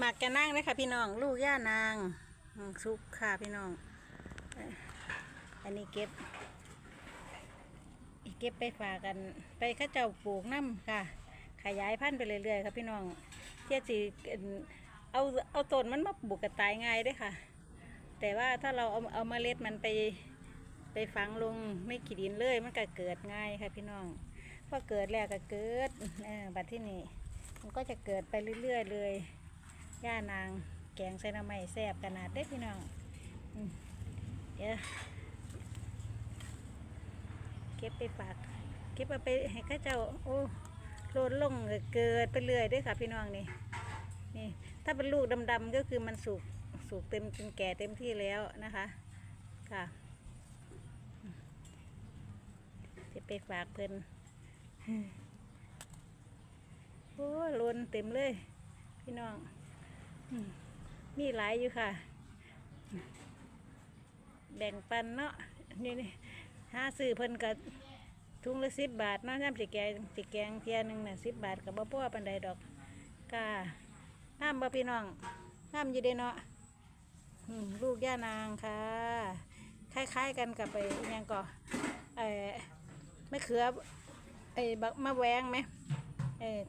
หมากแกนั่งเลยค่ะพี่น้อง ลูกย่านางซุปค่ะพี่น้อง อันนี้เก็บ เก็บไปฝากกัน ไปข้าเจ้าปลูกน้ำค่ะ ขยายพันธุ์ไปเรื่อยๆครับพี่น้องเที่ยจีเอาเอาต้นมันมาปลูกกระตายง่ายด้วยค่ะ แต่ว่าถ้าเราเอาเอาเมล็ดมันไปไปฝังลงไม่ขีดินเลยมันก็เกิดง่ายค่ะพี่น้องพอเกิดแล้วก็เกิดบัดที่นี่มันก็จะเกิดไปเรื่อยๆเลย ย่านางแกงใส่น้ำไม้แซ่บขนาดเด้อพี่น้องเดี๋ยวเก็บไปฝากเก็บเอาไปให้เข้าเจ้าโอ้โลดลงเกิดไปเรื่อยด้วยค่ะพี่น้องนี่นี่ถ้าเป็นลูกดำๆก็คือมันสุกสุกเต็มเป็นแก่เต็มที่แล้วนะคะค่ะจะไปฝากเพิ่นโอ้ล้นเต็มเลย พี่น้อง มีหลายอยู่ค่ะ แบ่งปันเนาะนี่นี่ห้าซื้อเพิ่นกับทุงละสิบบาทเนาะน้ำสีแกงสีแกงเทียหนึ่งน่ะสิบบาทกับบ่พ่อปันใดดอกกาน้ำบ่พี่น้องน้ำอยู่เด้เนาะลูกย่านางค่ะ คล้ายๆกันกับไปยังก่อไอ้มะเขือไอ้บักมะแวงไหมเออ